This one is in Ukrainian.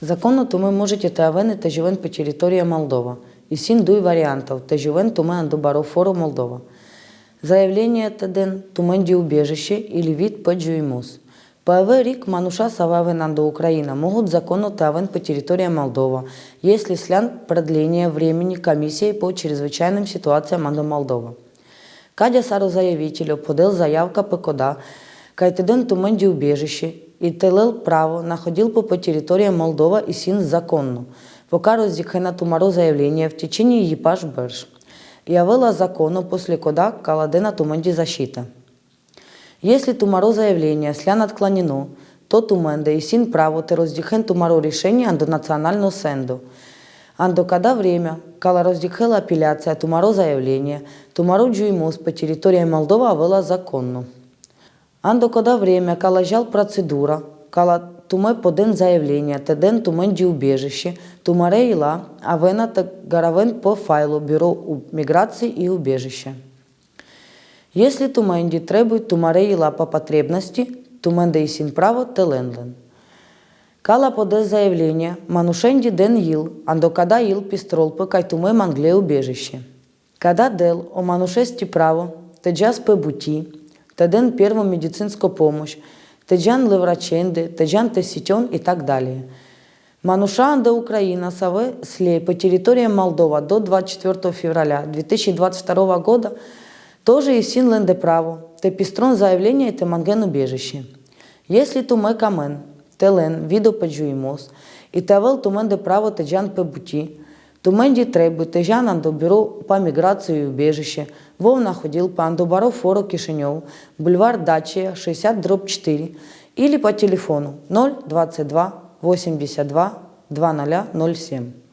Законно туме можете тавени та по территории Молдова. И син дуй вариантов, та живен туме андубаро фору Молдова. Заявление теден туменди убежище или вид под жуймус. ПАВ рік мануша сававен до Украина могут законно тавен по территории Молдова, если слян продление времени комиссией по чрезвычайным ситуациям до Молдова. Кадя сарозаявителю подел заявка ПКОДА, кайтеден туменди убежище и телел право находил по по территории Молдова и син законно. Пока роздихена тумаро заявление в течение епаш берж. Явила законно после кода каладена туменди защита. Если тумаро заявление слян отклонено, то туменде и син право те роздихен тумаро решение андо национального сенду. Андо когда время, кала роздихела апелляция тумаро заявление, тумаро джуймус по территории Молдова была законно. Андо когда время, кала жал процедура, кала туме поден заявление, теден туменди убежище, тумаре ила, авена та гаравен по файлу бюро миграции и убежища. Если туменди требует тумаре ила по потребности, туменде и син право теленлен. Кала поде заявление, манушенди ден ил, андо када ил пистролпы кайтуме мангле убежище. Када дел о манушести право, теджас по бути, теден первую медицинскую помощь, теджан левраченды, теджан теситен и так далее. Мануша анда Украина саве слей по территории Молдова до 24 февраля 2022 года тоже и синленде право, те пистрон заявление те манген убежище. Если туме камен, телен, видо поджуимос, и тавел туменде право теджан по туменди требует тежан до бюро по миграции и убежище, вов находил по андобаро форо Кишинев, бульвар Дачия, 60 дробь 4, или по телефону 022 82 2007.